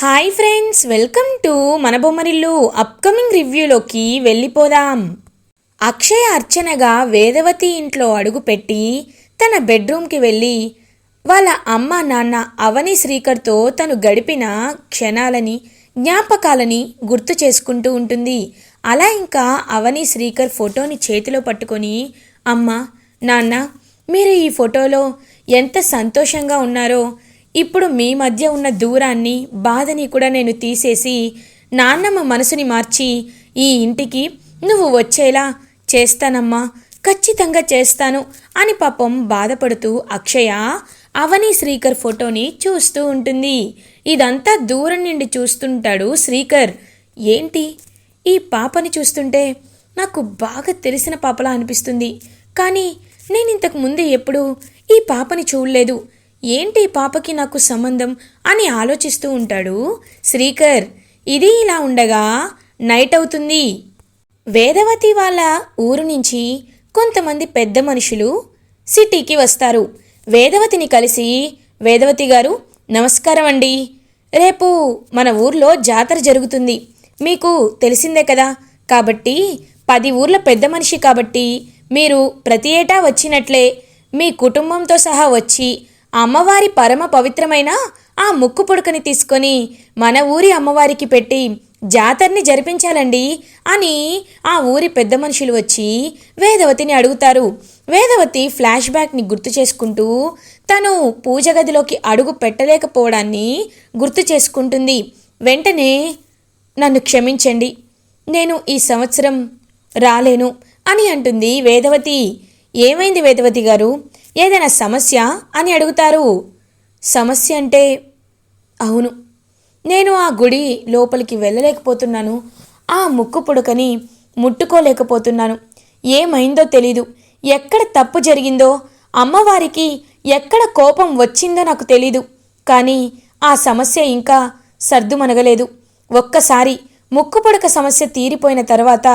Hi friends welcome to మన Bommarillu upcoming రివ్యూలోకి వెళ్ళిపోదాం అక్షయ అర్చనగా వేదవతి ఇంట్లో అడుగుపెట్టి తన బెడ్రూమ్కి వెళ్ళి వాళ్ళ అమ్మ నాన్న అవని శ్రీకర్తో తను గడిపిన క్షణాలని జ్ఞాపకాలని గుర్తు చేసుకుంటూ ఉంటుంది అలా ఇంకా అవని శ్రీకర్ ఫోటోని చేతిలో పట్టుకొని అమ్మ నాన్న మీరు ఈ ఫోటోలో ఎంత సంతోషంగా ఉన్నారో ఇప్పుడు మీ మధ్య ఉన్న దూరాన్ని బాధని కూడా నేను తీసేసి నాన్నమ్మ మనసుని మార్చి ఈ ఇంటికి నువ్వు వచ్చేలా చేస్తానమ్మా ఖచ్చితంగా చేస్తాను అని పాపం బాధపడుతూ అక్షయ అవని శ్రీకర్ ఫోటోని చూస్తూ ఉంటుంది. ఇదంతా దూరం నుండి చూస్తుంటాడు శ్రీకర్. ఏంటి? ఈ పాపని చూస్తుంటే నాకు బాగా తెలిసిన పాపలా అనిపిస్తుంది. కానీ నేను ఇంతకు ముందు ఎప్పుడు ఈ పాపని చూడలేదు. ఏంటి పాపకి నాకు సంబంధం అని ఆలోచిస్తూ ఉంటాడు? శ్రీకర్ ఇది ఇలా ఉండగా నైట్ అవుతుంది. వేదవతి వాళ్ళ ఊరు నుంచి కొంతమంది పెద్ద మనుషులు సిటీకి వస్తారు. వేదవతిని కలిసి వేదవతి గారు నమస్కారం అండి. రేపు మన ఊర్లో జాతర జరుగుతుంది. మీకు తెలిసిందే కదా. కాబట్టి పది ఊర్ల పెద్ద మనిషి కాబట్టి మీరు ప్రతి ఏటా వచ్చినట్లే. మీ కుటుంబంతో సహా వచ్చి అమ్మవారి పరమ పవిత్రమైన ఆ ముక్కు పుడకని తీసుకొని మన ఊరి అమ్మవారికి పెట్టి జాతరని జరిపించాలండి అని ఆ ఊరి పెద్ద మనుషులు వచ్చి వేదవతిని అడుగుతారు. వేదవతి ఫ్లాష్ బ్యాక్ని గుర్తు చేసుకుంటూ తను పూజ గదిలోకి అడుగు పెట్టలేకపోవడాన్ని గుర్తు చేసుకుంటుంది. వెంటనే నన్ను క్షమించండి నేను ఈ సంవత్సరం రాలేను అని అంటుంది వేదవతి. ఏమైంది వేదవతి గారు? ఏదైనా సమస్య అని అడుగుతారు. సమస్య అంటే అవును నేను ఆ గుడి లోపలికి వెళ్ళలేకపోతున్నాను. ఆ ముక్కు పుడకని ముట్టుకోలేకపోతున్నాను. ఏమైందో తెలీదు. ఎక్కడ తప్పు జరిగిందో అమ్మవారికి ఎక్కడ కోపం వచ్చిందో నాకు తెలీదు. కానీ ఆ సమస్య ఇంకా సర్దుమనగలేదు ఒక్కసారి ముక్కు పుడక సమస్య తీరిపోయిన తర్వాత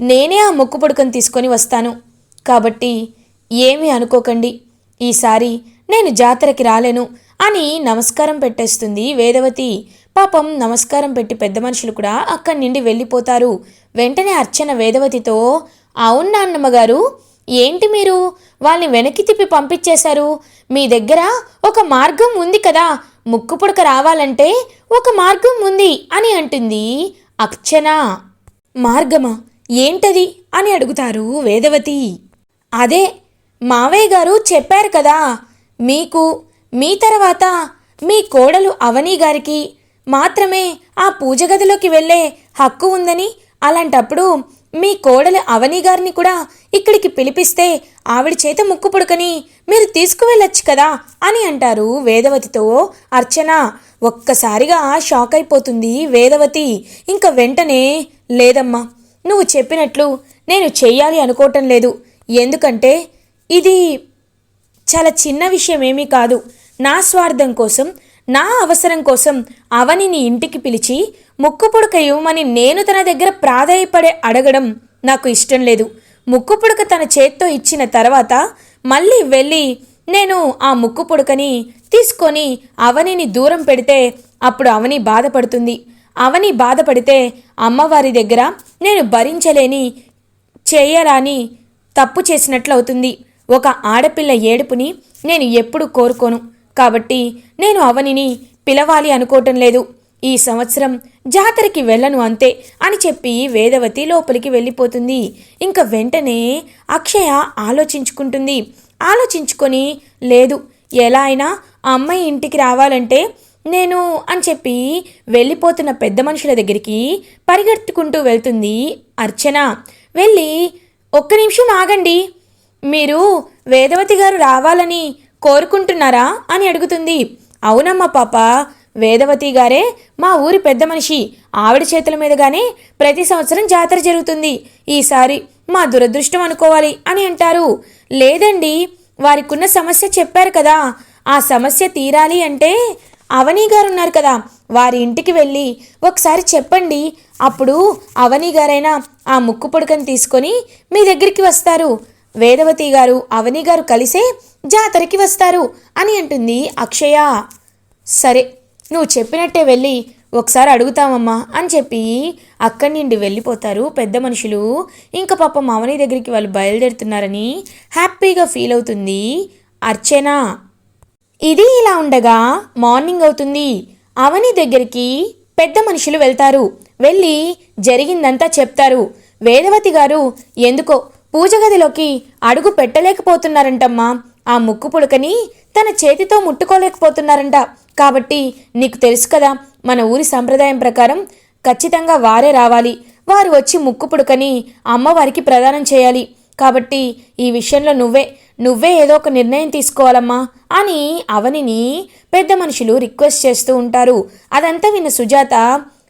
నేనే ఆ ముక్కుపుడకను తీసుకొని వస్తాను. కాబట్టి ఏమీ అనుకోకండి. ఈసారి నేను జాతరకి రాలేను అని నమస్కారం పెట్టేస్తుంది వేదవతి. పాపం నమస్కారం పెట్టి పెద్ద మనుషులు కూడా అక్కడి నుండి వెళ్ళిపోతారు. వెంటనే అర్చన వేదవతితో అవును నాన్నమ్మ గారు ఏంటి మీరు? వాళ్ళని వెనక్కి తిప్పి పంపించేశారు. మీ దగ్గర ఒక మార్గం ఉంది కదా. ముక్కు పుడక రావాలంటే ఒక మార్గం ఉంది అని అంటుంది అర్చన. మార్గమా? ఏంటది? అని అడుగుతారు వేదవతి. అదే మావయ్య గారు చెప్పారు కదా మీకు మీ తర్వాత మీ కోడలు అవని గారికి మాత్రమే ఆ పూజ గదిలోకి వెళ్ళే హక్కు ఉందని అలాంటప్పుడు మీ కోడలు అవని గారిని కూడా ఇక్కడికి పిలిపిస్తే ఆవిడ చేత ముక్కు పుడకని మీరు తీసుకువెళ్ళొచ్చు కదా అని అంటారు వేదవతితో అర్చన. ఒక్కసారిగా షాక్ అయిపోతుంది వేదవతి. ఇంకా వెంటనే లేదమ్మా నువ్వు చెప్పినట్లు నేను చెయ్యాలి అనుకోవటం లేదు. ఎందుకంటే ఇది చాలా చిన్న విషయం ఏమీ కాదు. నా స్వార్థం కోసం నా అవసరం కోసం అవనిని ఇంటికి పిలిచి ముక్కు పుడక ఇవ్వమని నేను తన దగ్గర ప్రాధాయపడే అడగడం నాకు ఇష్టం లేదు. ముక్కు పుడక తన చేత్తో ఇచ్చిన తర్వాత మళ్ళీ వెళ్ళి నేను ఆ ముక్కు పుడకని తీసుకొని అవనిని దూరం పెడితే అప్పుడు అవని బాధపడుతుంది. అవని బాధపడితే అమ్మవారి దగ్గర నేను భరించలేని చేయరాని తప్పు చేసినట్లు అవుతుంది. ఒక ఆడపిల్ల ఏడుపుని నేను ఎప్పుడు కోరుకోను. కాబట్టి నేను అవనిని పిలవాలి అనుకోవటం లేదు. ఈ సంవత్సరం జాతరకి వెళ్ళను అంతే అని చెప్పి వేదవతి లోపలికి వెళ్ళిపోతుంది. ఇంకా వెంటనే అక్షయ ఆలోచించుకుంటుంది. ఆలోచించుకొని లేదు ఎలా అయినా ఆ అమ్మాయి ఇంటికి రావాలంటే నేను అని చెప్పి వెళ్ళిపోతున్న పెద్ద మనుషుల దగ్గరికి పరిగెత్తుకుంటూ వెళ్తుంది అర్చన. వెళ్ళి ఒక్క నిమిషం ఆగండి. మీరు వేదవతి గారు రావాలని కోరుకుంటున్నారా అని అడుగుతుంది. అవునమ్మా పాప వేదవతి గారే మా ఊరి పెద్ద మనిషి. ఆవిడ చేతుల మీదుగానే ప్రతి సంవత్సరం జాతర జరుగుతుంది. ఈసారి మా దురదృష్టం అనుకోవాలి అని అంటారు. లేదండి వారికున్న సమస్య చెప్పారు కదా. ఆ సమస్య తీరాలి అంటే అవని గారు ఉన్నారు కదా. వారి ఇంటికి వెళ్ళి ఒకసారి చెప్పండి. అప్పుడు అవని గారైనా ఆ ముక్కు పొడుకని తీసుకొని మీ దగ్గరికి వస్తారు. వేదవతి గారు అవని గారు కలిసే జాతరకి వస్తారు అని అంటుంది అక్షయ. సరే నువ్వు చెప్పినట్టే వెళ్ళి ఒకసారి అడుగుతామమ్మా అని చెప్పి అక్కడి నుండి వెళ్ళిపోతారు పెద్ద మనుషులు. ఇంకా పాపం అవని దగ్గరికి వాళ్ళు బయలుదేరుతున్నారని హ్యాపీగా ఫీల్ అవుతుంది అర్చన. ఇది ఇలా ఉండగా మార్నింగ్ అవుతుంది. అవని దగ్గరికి పెద్ద మనుషులు వెళ్తారు. వెళ్ళి జరిగిందంతా చెప్తారు. వేదవతి గారు ఎందుకో పూజ గదిలోకి అడుగు పెట్టలేకపోతున్నారంటమ్మా. ఆ ముక్కు పుడకని తన చేతితో ముట్టుకోలేకపోతున్నారంట. కాబట్టి నీకు తెలుసు కదా మన ఊరి సంప్రదాయం ప్రకారం ఖచ్చితంగా వారే రావాలి. వారు వచ్చి ముక్కు పుడకని అమ్మవారికి ప్రదానం చేయాలి. కాబట్టి ఈ విషయంలో నువ్వే నువ్వే ఏదో ఒక నిర్ణయం తీసుకోవాలమ్మా అని అవనిని పెద్ద మనుషులు రిక్వెస్ట్ చేస్తూ ఉంటారు. అదంతా విన్న సుజాత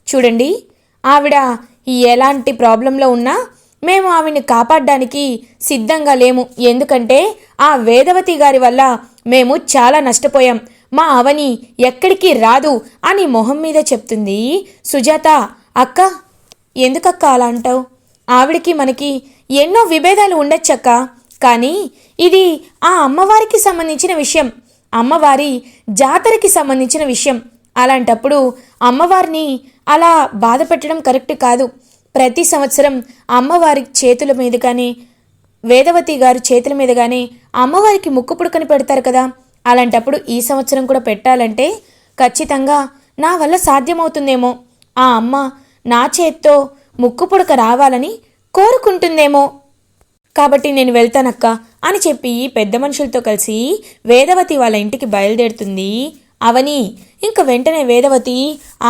చూడండి ఆవిడ ఎలాంటి ప్రాబ్లంలో ఉన్నా మేము ఆవిడ్ని కాపాడడానికి సిద్ధంగా లేము. ఎందుకంటే ఆ వేదవతి గారి వల్ల మేము చాలా నష్టపోయాం. మా అవని ఎక్కడికి రాదు అని మొహం మీద చెప్తుంది సుజాత. అక్క ఎందుకక్క అలా అంటావు? ఆవిడికి మనకి ఎన్నో విభేదాలు ఉండొచ్చక్క. కానీ ఇది ఆ అమ్మవారికి సంబంధించిన విషయం. అమ్మవారి జాతరకి సంబంధించిన విషయం. అలాంటప్పుడు అమ్మవారిని అలా బాధ పెట్టడం కరెక్ట్ కాదు. ప్రతి సంవత్సరం అమ్మవారి చేతుల మీద కానీ వేదవతి గారు చేతుల మీద కానీ అమ్మవారికి ముక్కు పుడకని పెడతారు కదా. అలాంటప్పుడు ఈ సంవత్సరం కూడా పెట్టాలంటే ఖచ్చితంగా నా వల్ల సాధ్యమవుతుందేమో. ఆ అమ్మ నా చేత్తో ముక్కు పుడక రావాలని కోరుకుంటుందేమో. కాబట్టి నేను వెళ్తానక్క అని చెప్పి పెద్ద మనుషులతో కలిసి వేదవతి వాళ్ళ ఇంటికి బయలుదేరుతుంది. అవని ఇంక వెంటనే వేదవతి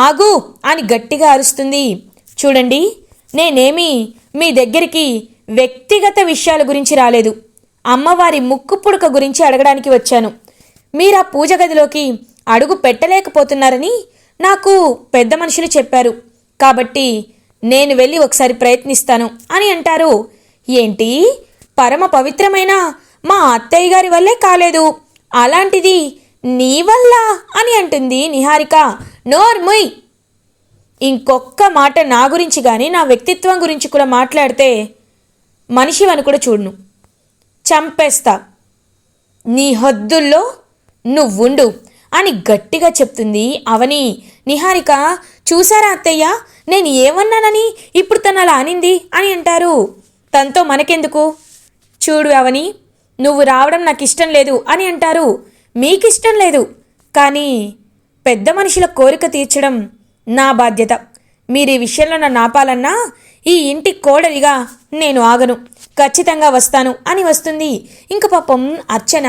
ఆగు అని గట్టిగా అరుస్తుంది. చూడండి నేనేమి మీ దగ్గరికి వ్యక్తిగత విషయాల గురించి రాలేదు. అమ్మవారి ముక్కు పుడక గురించి అడగడానికి వచ్చాను. మీరు ఆ పూజ గదిలోకి అడుగు పెట్టలేకపోతున్నారని నాకు పెద్ద మనుషులు చెప్పారు. కాబట్టి నేను వెళ్ళి ఒకసారి ప్రయత్నిస్తాను అని అంటారు. ఏంటి? పరమ పవిత్రమైన మా అత్తయ్య గారి వల్లే కాలేదు. అలాంటిది నీ వల్ల అని అంటుంది నిహారిక. నోర్ముయ్! ఇంకొక్క మాట నా గురించి కానీ నా వ్యక్తిత్వం గురించి కూడా మాట్లాడితే మనిషివని కూడా చూడును. చంపేస్తా. నీ హద్దుల్లో నువ్వుండు అని గట్టిగా చెప్తుంది అవని. నిహారిక చూసారా అత్తయ్య? నేను ఏమన్నానని ఇప్పుడు తను అలా అనింది అని అంటారు. తనతో మనకెందుకు? చూడు అవని నువ్వు రావడం నాకు ఇష్టం లేదు అని అంటారు. మీకిష్టం లేదు. కానీ పెద్ద మనుషుల కోరిక తీర్చడం నా బాధ్యత. మీరు ఈ విషయంలో నన్ను ఆపాలన్నా ఈ ఇంటి కోడలిగా నేను ఆగను. ఖచ్చితంగా వస్తాను అని వస్తుంది. ఇంక పాపం అర్చన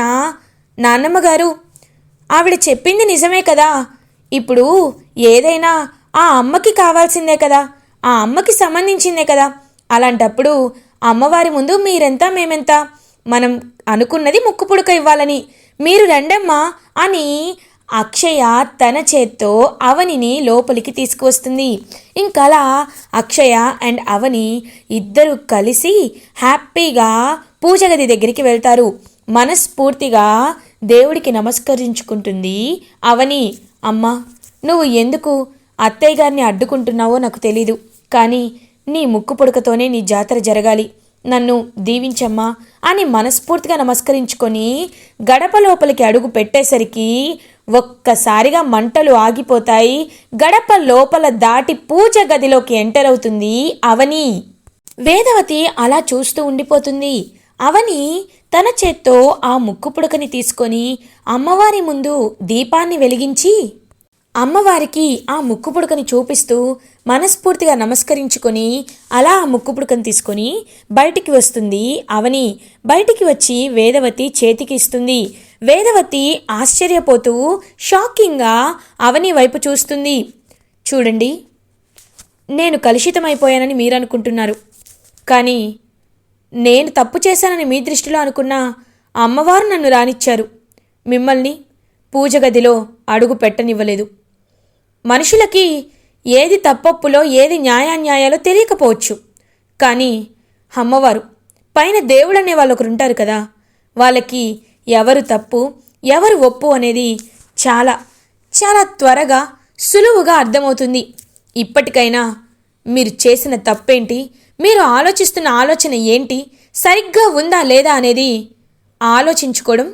నాన్నమ్మ గారు ఆవిడ చెప్పింది నిజమే కదా. ఇప్పుడు ఏదైనా ఆ అమ్మకి కావాల్సిందే కదా. ఆ అమ్మకి సంబంధించిందే కదా. అలాంటప్పుడు అమ్మవారి ముందు మీరెంత మేమెంత? మనం అనుకున్నది ముక్కు పుడక ఇవ్వాలని. మీరు రండమ్మా అని అక్షయ తన చేత్తో అవనిని లోపలికి తీసుకువస్తుంది. ఇంకలా అక్షయ అండ్ అవని ఇద్దరు కలిసి హ్యాపీగా పూజ గది దగ్గరికి వెళ్తారు. మనస్ఫూర్తిగా దేవుడికి నమస్కరించుకుంటుంది అవని. అమ్మా నువ్వు ఎందుకు అత్తయ్య గారిని అడ్డుకుంటున్నావో నాకు తెలీదు కానీ నీ ముక్కు పుడకతోనే నీ జాతర జరగాలి. నన్ను దీవించమ్మా అని మనస్ఫూర్తిగా నమస్కరించుకొని గడప లోపలికి అడుగు పెట్టేసరికి ఒక్కసారిగా మంటలు ఆగిపోతాయి. గడప లోపల దాటి పూజ గదిలోకి ఎంటర్ అవుతుంది అవని. వేదవతి అలా చూస్తూ ఉండిపోతుంది. అవని తన చేత్తో ఆ ముక్కు పుడకని తీసుకొని అమ్మవారి ముందు దీపాన్ని వెలిగించి అమ్మవారికి ఆ ముక్కు పుడకని చూపిస్తూ మనస్ఫూర్తిగా నమస్కరించుకొని అలా ఆ ముక్కు పుడకని తీసుకొని బయటికి వస్తుంది అవని. బయటికి వచ్చి వేదవతి చేతికి ఇస్తుంది. వేదవతి ఆశ్చర్యపోతూ షాకింగ్గా అవని వైపు చూస్తుంది. చూడండి నేను కలుషితమైపోయానని మీరు అనుకుంటున్నారు కానీ నేను తప్పు చేశానని మీ దృష్టిలో అనుకున్న అమ్మవారు నన్ను రానిచ్చారు. మిమ్మల్ని పూజ గదిలో అడుగు పెట్టనివ్వలేదు. మనుషులకి ఏది తప్పప్పులో ఏది న్యాయాన్యాయాలో తెలియకపోవచ్చు. కానీ అమ్మవారు పైన దేవుడు అనే వాళ్ళు ఒకరు ఉంటారు కదా వాళ్ళకి ఎవరు తప్పు ఎవరు ఒప్పు అనేది చాలా చాలా త్వరగా సులువుగా అర్థమవుతుంది. ఇప్పటికైనా మీరు చేసిన తప్పేంటి? మీరు ఆలోచిస్తున్న ఆలోచన ఏంటి? సరిగ్గా ఉందా లేదా అనేది ఆలోచించుకోవడం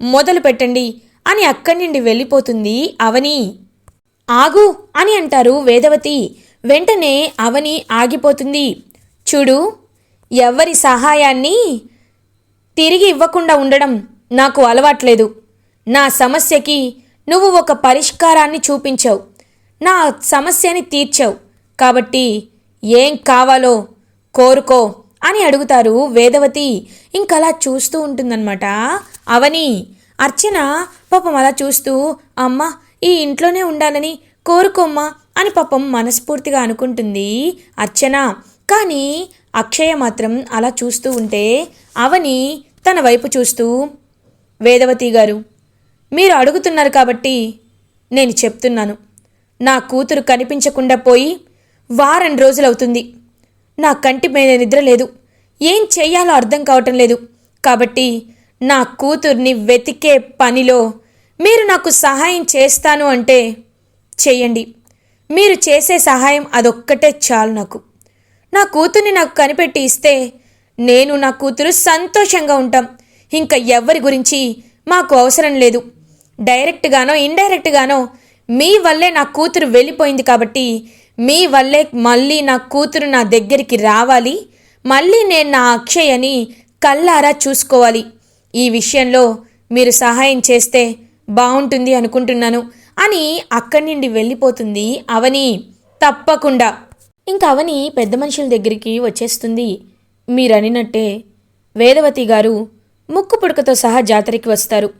మొదలు పెట్టండి అని అక్కడి నుండి వెళ్ళిపోతుంది అవని. ఆగు అని అంటారు వేదవతి. వెంటనే అవని ఆగిపోతుంది. చూడు ఎవరి సహాయాన్ని తిరిగి ఇవ్వకుండా ఉండడం నాకు అలవాట్లేదు. నా సమస్యకి నువ్వు ఒక పరిష్కారాన్ని చూపించావు. నా సమస్యని తీర్చావు. కాబట్టి ఏం కావాలో కోరుకో అని అడుగుతారు వేదవతి. ఇంకలా చూస్తూ ఉంటుందన్నమాట. అవని అర్చన పాపం అలా చూస్తూ అమ్మ ఈ ఇంట్లోనే ఉండాలని కోరుకోమ్మా అని పాపం మనస్ఫూర్తిగా అనుకుంటుంది అర్చన. కానీ అక్షయ మాత్రం అలా చూస్తూ ఉంటే అవని తన వైపు చూస్తూ వేదవతి గారు మీరు అడుగుతున్నారు కాబట్టి నేను చెప్తున్నాను. నా కూతురు కనిపించకుండా పోయి వారం రోజులవుతుంది. నా కంటి మీద నిద్ర లేదు. ఏం చేయాలో అర్థం కావటం లేదు. కాబట్టి నా కూతుర్ని వెతికే పనిలో మీరు నాకు సహాయం చేస్తాను అంటే చెయ్యండి మీరు చేసే సహాయం అదొక్కటే చాలు నాకు. నా కూతుర్ని నాకు కనిపెట్టి ఇస్తే నేను నా కూతురు సంతోషంగా ఉంటాం. ఇంకా ఎవరి గురించి? మాకు అవసరం లేదు. డైరెక్ట్గానో ఇండైరెక్ట్గానో మీ వల్లే నా కూతురు వెళ్ళిపోయింది కాబట్టి మీ వల్లే మళ్ళీ నా కూతురు నా దగ్గరికి రావాలి. మళ్ళీ నేను నా అక్షయని కళ్ళారా చూసుకోవాలి. ఈ విషయంలో మీరు సహాయం చేస్తే బాగుంటుంది అనుకుంటున్నాను. అని అక్కడి నుండి వెళ్ళిపోతుంది అవని తప్పకుండా. ఇంకా అవని పెద్ద మనుషుల దగ్గరికి వచ్చేస్తుంది. మీరనినట్టే వేదవతి గారు ముక్కు పుడకతో సహా జాతరకి వస్తారు.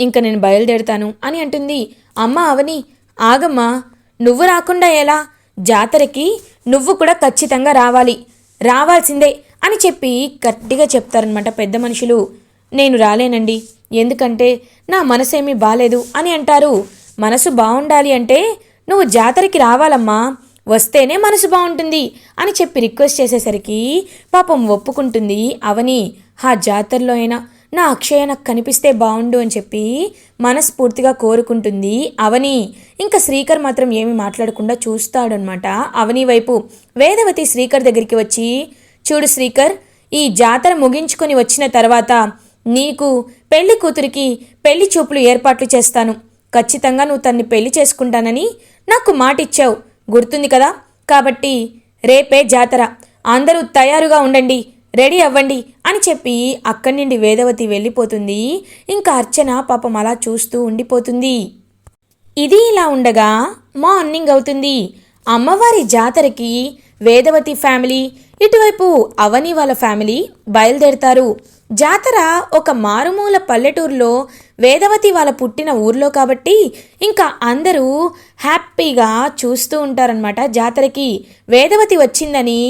ఇంకా నేను బయలుదేరుతాను అని అంటుంది అమ్మ అవని. ఆగమ్మా నువ్వు రాకుండా ఎలా? జాతరకి నువ్వు కూడా ఖచ్చితంగా రావాలి. రావాల్సిందే అని చెప్పి గట్టిగా చెప్తారనమాట పెద్ద మనుషులు. నేను రాలేనండి. ఎందుకంటే నా మనసేమీ బాలేదు అని అంటారు. మనసు బాగుండాలి అంటే నువ్వు జాతరకి రావాలమ్మా. వస్తేనే మనసు బాగుంటుంది అని చెప్పి రిక్వెస్ట్ చేసేసరికి పాపం ఒప్పుకుంటుంది అవని. ఆ జాతరలో అయినా నా అక్షయ నాకు కనిపిస్తే బాగుండు అని చెప్పి మనస్ఫూర్తిగా కోరుకుంటుంది అవని. ఇంకా శ్రీకర్ మాత్రం ఏమి మాట్లాడకుండా చూస్తాడనమాట అవని వైపు వేదవతి శ్రీకర్ దగ్గరికి వచ్చి చూడు శ్రీకర్ ఈ జాతర ముగించుకొని వచ్చిన తర్వాత నీకు పెళ్ళి కూతురికి పెళ్ళి చూపులు ఏర్పాట్లు చేస్తాను. ఖచ్చితంగా నువ్వు తన్ని పెళ్ళి చేసుకుంటానని నాకు మాటిచ్చావు. గుర్తుంది కదా? కాబట్టి రేపే జాతర. అందరూ తయారుగా ఉండండి. రెడీ అవ్వండి అని చెప్పి అక్కడి నుండి వేదవతి వెళ్ళిపోతుంది. ఇంకా అర్చన పాపం అలా చూస్తూ ఉండిపోతుంది. ఇది ఇలా ఉండగా మార్నింగ్ అవుతుంది. అమ్మవారి జాతరకి వేదవతి ఫ్యామిలీ ఇటువైపు అవని వాళ్ళ ఫ్యామిలీ బయలుదేరతారు. జాతర ఒక మారుమూల పల్లెటూరులో వేదవతి వాళ్ళ పుట్టిన ఊర్లో కాబట్టి ఇంకా అందరూ హ్యాపీగా చూస్తూ ఉంటారనమాట జాతరకి. వేదవతి వచ్చిందని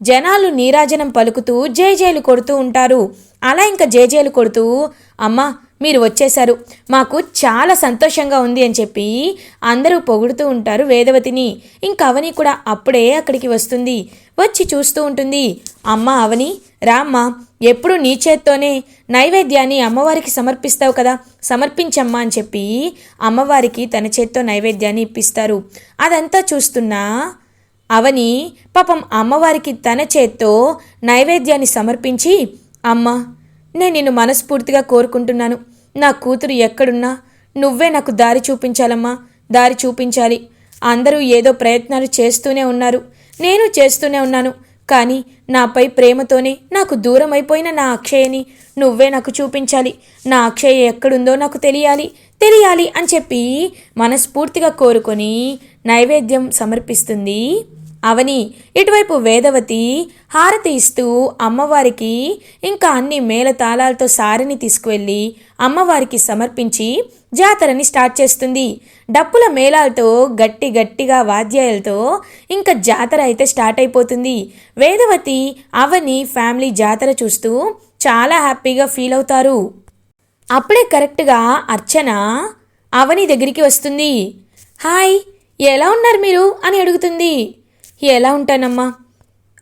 జనాలు నీరాజనం పలుకుతూ జేజేలు కొడుతూ ఉంటారు. అలా ఇంకా జేజేలు కొడుతూ అమ్మా మీరు వచ్చేశారు. మాకు చాలా సంతోషంగా ఉంది అని చెప్పి అందరూ పొగుడుతూ ఉంటారు వేదవతిని. ఇంకా అవని కూడా అప్పుడే అక్కడికి వస్తుంది. వచ్చి చూస్తూ ఉంటుంది అమ్మ అవని రామ్మ ఎప్పుడు నీ చేత్తోనే నైవేద్యాన్ని అమ్మవారికి సమర్పిస్తావు కదా సమర్పించమ్మా అని చెప్పి అమ్మవారికి తన చేత్తో నైవేద్యాన్ని ఇప్పిస్తారు. అదంతా చూస్తున్నా అవని పాపం అమ్మవారికి తన చేత్తో నైవేద్యాన్ని సమర్పించి అమ్మ నేను నిన్ను మనస్ఫూర్తిగా కోరుకుంటున్నాను. నా కూతురు ఎక్కడున్నా నువ్వే నాకు దారి చూపించాలమ్మా దారి చూపించాలి. అందరూ ఏదో ప్రయత్నాలు చేస్తూనే ఉన్నారు. నేను చేస్తూనే ఉన్నాను. కానీ నాపై ప్రేమతోనే నాకు దూరం అయిపోయిన నా అక్షయని నువ్వే నాకు చూపించాలి. నా అక్షయ ఎక్కడుందో నాకు తెలియాలి. తెలియాలి అని చెప్పి మనస్ఫూర్తిగా కోరుకొని నైవేద్యం సమర్పిస్తుంది అవని ఇటువైపు వేదవతి హారతి ఇస్తూ అమ్మవారికి ఇంకా అన్ని మేళతాళాలతో సారిని తీసుకువెళ్ళి అమ్మవారికి సమర్పించి జాతరని స్టార్ట్ చేస్తుంది. డప్పుల మేళాలతో గట్టి గట్టిగా వాద్యాలతో ఇంకా జాతర అయితే స్టార్ట్ అయిపోతుంది. వేదవతి అవని ఫ్యామిలీ జాతర చూస్తూ చాలా హ్యాపీగా ఫీల్ అవుతారు. అప్పుడే కరెక్ట్గా అర్చన అవని దగ్గరికి వస్తుంది. హాయ్ ఎలా ఉన్నారు మీరు? అని అడుగుతుంది. ఎలా ఉంటానమ్మా?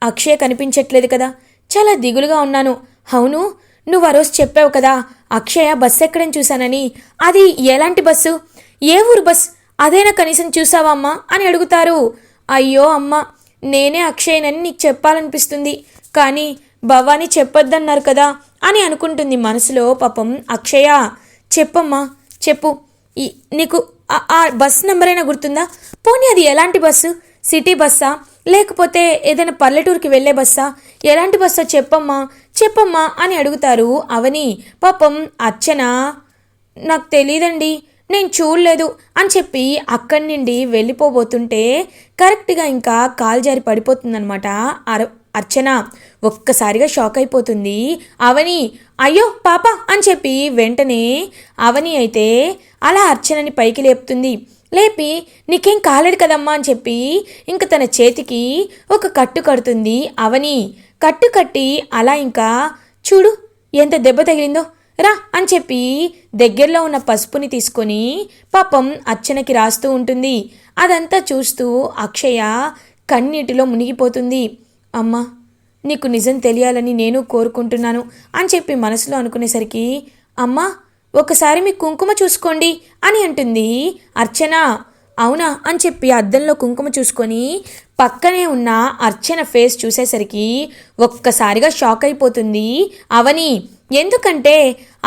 అక్షయ్ కనిపించట్లేదు కదా. చాలా దిగులుగా ఉన్నాను. అవును నువ్వు ఆ రోజు చెప్పావు కదా అక్షయ బస్సు ఎక్కడం చూశానని. అది ఎలాంటి బస్సు? ఏ ఊరు బస్? అదేనా కనీసం చూసావా అమ్మా అని అడుగుతారు. అయ్యో అమ్మ నేనే అక్షయ్నని నీకు చెప్పాలనిపిస్తుంది. కానీ భవానీ చెప్పొద్దన్నారు కదా అని అనుకుంటుంది మనసులో పాపం అక్షయ. చెప్పమ్మా చెప్పు. నీకు ఆ- ఆ బస్ నెంబర్ అయినా గుర్తుందా? పోనీ అది ఎలాంటి బస్సు? సిటీ బస్సా? లేకపోతే ఏదైనా పల్లెటూరుకి వెళ్ళే బస్సా? ఎలాంటి బస్సా చెప్పమ్మా చెప్పమ్మా అని అడుగుతారు అవని. పాపం అర్చన నాకు తెలియదండి నేను చూడలేదు అని చెప్పి అక్కడి నుండి వెళ్ళిపోబోతుంటే కరెక్ట్గా ఇంకా కాలు జారి పడిపోతుందనమాట అర అర్చన. ఒక్కసారిగా షాక్ అయిపోతుంది అవని. అయ్యో పాప అని చెప్పి వెంటనే అవని అయితే అలా అర్చనని పైకి లేపుతుంది. లేపి నీకేం కాలేడు కదమ్మా అని చెప్పి ఇంక తన చేతికి ఒక కట్టు కడుతుంది అవని. కట్టు కట్టి అలా ఇంకా చూడు ఎంత దెబ్బ తగిలిందో రా అని చెప్పి దగ్గరలో ఉన్న పసుపుని తీసుకొని పాపం అర్చనకి రాస్తూ ఉంటుంది. అదంతా చూస్తూ అక్షయ కన్నీటిలో మునిగిపోతుంది. అమ్మా నీకు నిజం తెలియాలని నేను కోరుకుంటున్నాను అని చెప్పి మనసులో అనుకునేసరికి అమ్మా ఒకసారి మీ కుంకుమ చూసుకోండి అని అంటుంది. అర్చన అవునా అని చెప్పి అద్దంలో కుంకుమ చూసుకొని పక్కనే ఉన్న అర్చన ఫేస్ చూసేసరికి ఒక్కసారిగా షాక్ అయిపోతుంది. అవని ఎందుకంటే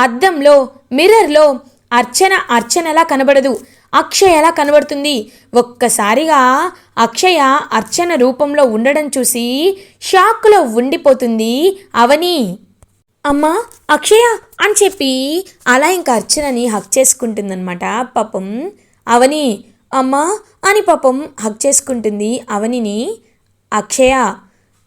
అద్దంలో మిర్రర్లో అర్చన అర్చనలా కనబడదు అక్షయ ఎలా కనబడుతుంది. ఒక్కసారిగా అక్షయ అర్చన రూపంలో ఉండడం చూసి షాక్లో ఉండిపోతుంది అవని. అమ్మా అక్షయ అని చెప్పి అలా ఇంకా అర్చనని హక్ చేసుకుంటుందన్నమాట. పాపం అవని అమ్మా అని పాపం హక్ చేసుకుంటుంది అవనిని. అక్షయ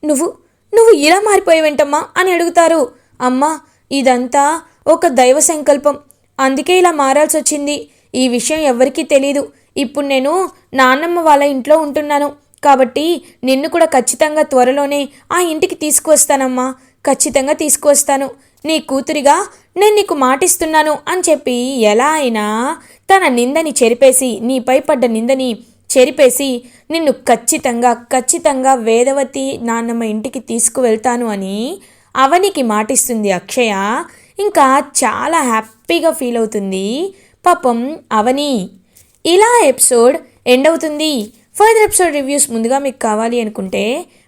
నువ్వు నువ్వు ఇలా మారిపోయావేంటమ్మా అని అడుగుతారు. అమ్మా ఇదంతా ఒక దైవ సంకల్పం. అందుకే ఇలా మారాల్సి వచ్చింది. ఈ విషయం ఎవరికీ తెలీదు. ఇప్పుడు నేను నాన్నమ్మ వాళ్ళ ఇంట్లో ఉంటున్నాను. కాబట్టి నిన్ను కూడా ఖచ్చితంగా త్వరలోనే ఆ ఇంటికి తీసుకువస్తానమ్మా. ఖచ్చితంగా తీసుకువస్తాను. నీ కూతురిగా నేను నీకు మాటిస్తున్నాను అని చెప్పి ఎలా అయినా తన నిందని చెరిపేసి నీపై పడ్డ నిందని చెరిపేసి నిన్ను ఖచ్చితంగా ఖచ్చితంగా వేదవతి నాన్నమ్మ ఇంటికి తీసుకువెళ్తాను అని అవనికి మాటిస్తుంది అక్షయ. ఇంకా చాలా హ్యాపీగా ఫీల్ అవుతుంది. పాపం అవని ఇలా ఎపిసోడ్ ఎండ్ అవుతుంది. ఫర్దర్ ఎపిసోడ్ రివ్యూస్ ముందుగా మీకు కావాలి అనుకుంటే